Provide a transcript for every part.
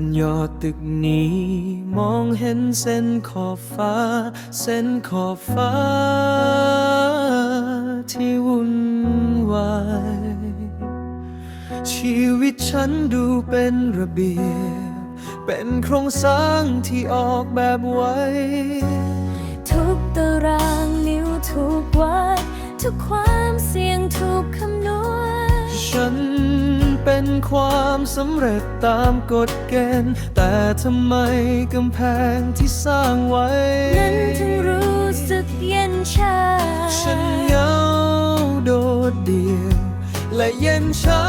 ยืนอยู่บนยอดตึกนี้ มองเห็นเส้นขอบฟ้า เส้นขอบฟ้า ที่วุ่นวายชีวิตฉันดูเป็นระเบียบ เป็นโครงสร้างที่ออกแบบไว้ ทุกตารางนิ้วถูกวัดทุกความเสี่ยงถูกคำนวณฉัน เป็นความสำเร็จตามกฎเกณฑ์ แต่ทำไมกำแพงที่สร้างไว้ นั้นถึงรู้สึกเย็นชา ฉันเหงาโดดเดี่ยวและเย็นชา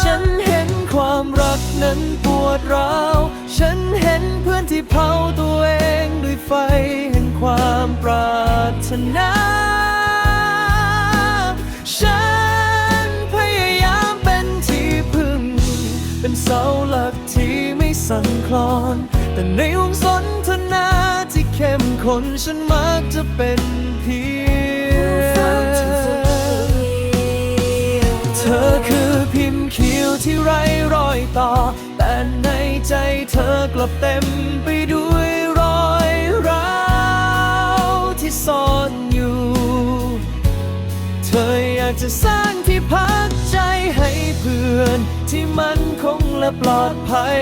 ฉันเห็นความรักนั้นปวดร้าว ฉันเห็นเพื่อนที่เผาตัวเองด้วยไฟแห่งความปรารถนา สั่นคลอน แต่ในวงสนทนาที่เข้มข้นฉันมักจะเป็นเพียงเธอคือพิมพ์เขียวที่ไร้รอยต่อ แต่ในใจเธอกลับเต็มไปด้วยรอยร้าวที่ซ่อนอยู่ เธออยากจะสร้างที่พักใจให้เพื่อน ที่มันคงและปลอดภัย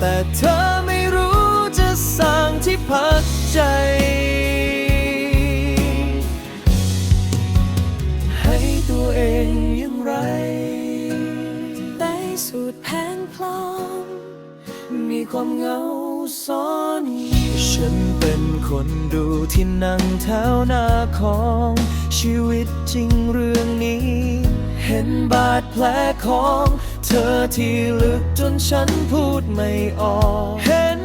แต่เธอไม่รู้จะสร้างที่พักใจ ให้ตัวเองอย่างไร ได้สูตรแผนพลอมมีความเหงาซ่อนฉันเป็นคนดูที่นั่งแถวหน้าของ ชีวิตจริงเรื่องนี้ เห็นบาดแผลของ เธอที่ลึกจนฉันพูดไม่ออก เห็น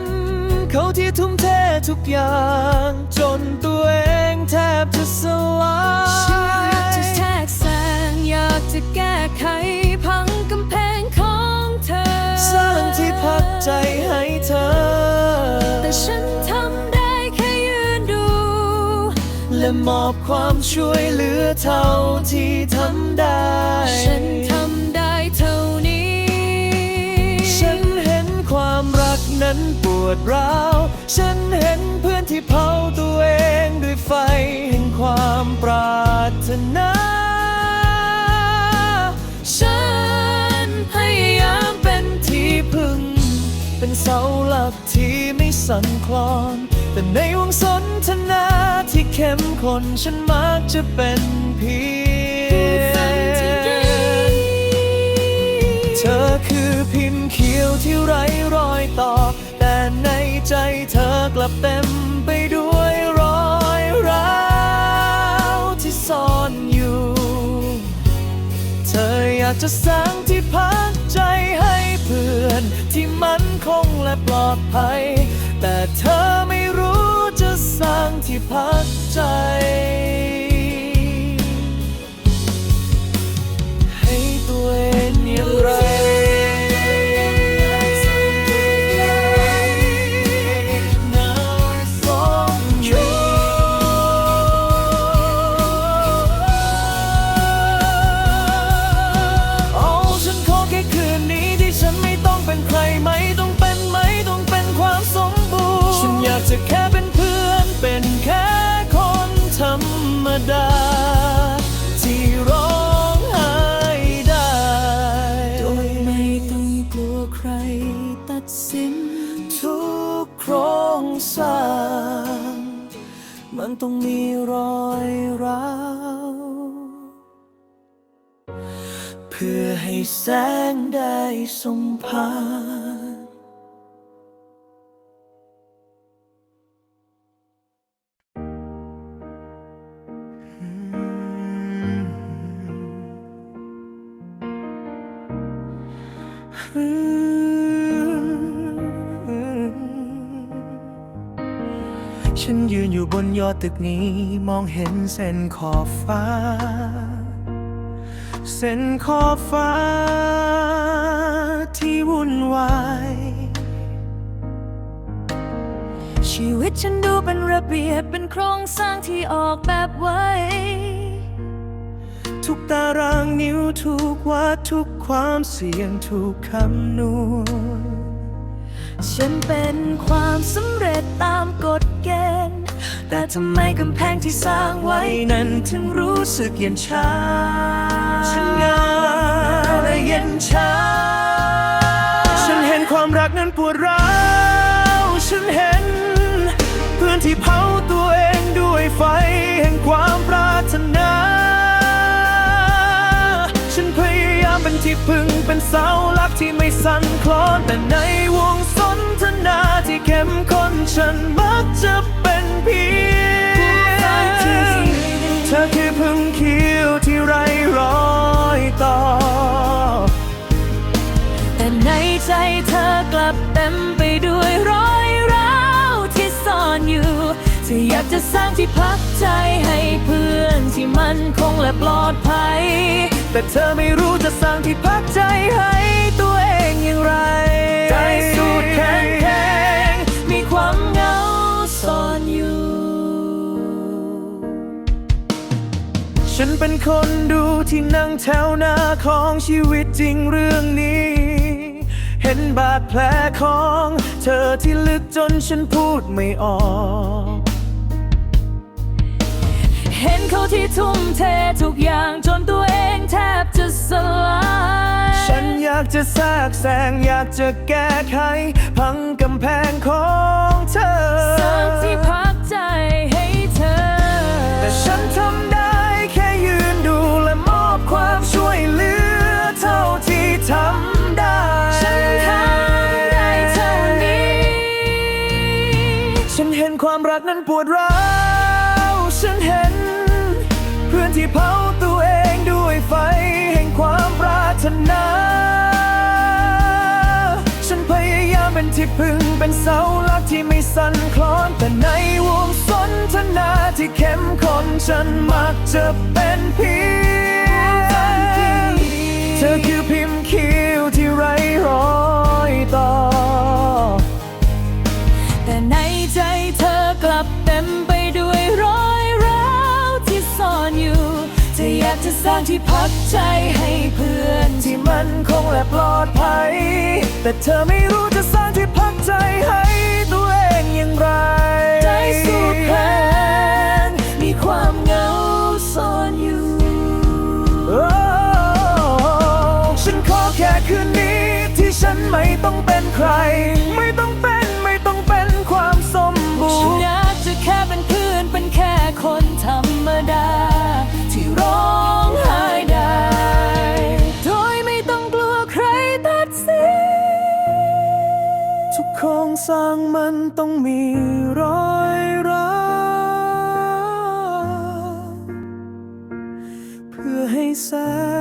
เขาที่ทุ่มเททุกอย่าง จนตัวเองแทบจะสลายฉันอยากจะแทรกแซงอยากจะแก้ไขพังกำแพงของเธอ สร้างที่พักใจให้เธอ แต่ฉันทำได้แค่ยืนดู และมอบความช่วยเหลือเท่าที่ทำได้ ดร้าว ฉันเห็นเพื่อนที่เผาตัวเองด้วยไฟแห่งความปรารถนา ฉันพยายามเป็นที่พึ่ง เป็นเสาหลักที่ไม่สั่นคลอน แต่ในวงสนทนาที่เข้มข้นฉันมักจะเป็นเพียงเธอคือพิมพ์เขียวที่ไร้รอยต่อแต่ ใจเธอกลับเต็มไปด้วยรอยร้าวที่ซ่อนอยู่ เธออยากจะสร้างที่พักใจให้เพื่อน ที่มันคงและปลอดภัย แต่เธอไม่รู้จะสร้างที่พักใจ สร้าง มันต้องมีรอยร้าวเพื่อให้แสงได้ส่งผ่าน ฉันยืนอยู่บนยอดตึกนี้ มองเห็นเส้นขอบฟ้า เส้นขอบฟ้า ที่วุ่นวาย ชีวิตฉันดูเป็นระเบียบเป็นโครงสร้างที่ออกแบบไว้ ทุกตารางนิ้วถูกวัดทุกความเสี่ยงถูกคำนวณ ฉันเป็นความสำเร็จตามกฎเกณฑ์ แต่ทำไมกำแพงที่สร้างไว้นั้นถึงรู้สึกเย็นชาฉันเหงาและเย็นชา ฉันเห็นความรักนั้นปวดร้าว ฉันเห็นเพื่อนที่เผาตัวเองด้วยไฟแห่งความปรารถนา ฉันพยายามเป็นที่พึ่งเป็นเสาหลักที่ไม่สั่นคลอนแต่ในวง เข้มข้นฉันมักจะเป็นเพียงเธอคือพึ่งเขียวที่ไร้รอยต่อ แต่ในใจเธอกลับเต็มไปด้วยรอยร้าวที่ซ่อนอยู่เธออยากจะสร้างที่พักใจให้เพื่อนที่มันคงและปลอดภัย แต่เธอไม่รู้จะสร้างที่พัก คนดูที่นั่งแถวหน้าของชีวิตจริงเรื่องนี้ เห็นบาดแผลของ เธอที่ลึกจนฉันพูดไม่ออก เห็นเขาที่ทุ่มเททุกอย่างจนตัวเองแทบจะสลายฉันอยากจะแทรกแซงอยากจะแก้ไข พังกำแพงของเธอ รักนั้นปวดร้าวฉันเห็น เพื่อนที่เผาตัวเองด้วยไฟ แห่งความปรารถนา ฉันพยายามเป็นที่พึ่งเป็นเสาหลักที่ไม่สั่นคลอน แต่ในวงสนทนาที่เข้มข้นฉันมักจะเป็นเพียงเธอคือพิมพ์คิวที่ไร้รอยต่อแต่ใน ใจเธอกลับเต็มไปด้วยรอยร้าวที่ซ่อนอยู่เธอยากจะสร้างที่พักใจให้เพื่อนที่มันคงและปลอดภัย แต่เธอไม่รู้จะสร้างที่พักใจให้ตัวเองอย่างไรใจสูดแข็งมีความเหงาซ่อนอยู่ ฉันขอแค่คืนนี้ที่ฉันไม่ต้องเป็นใคร ไม่ต้องเป็น ต้องมีรอยร้าวเพื่อให้แสง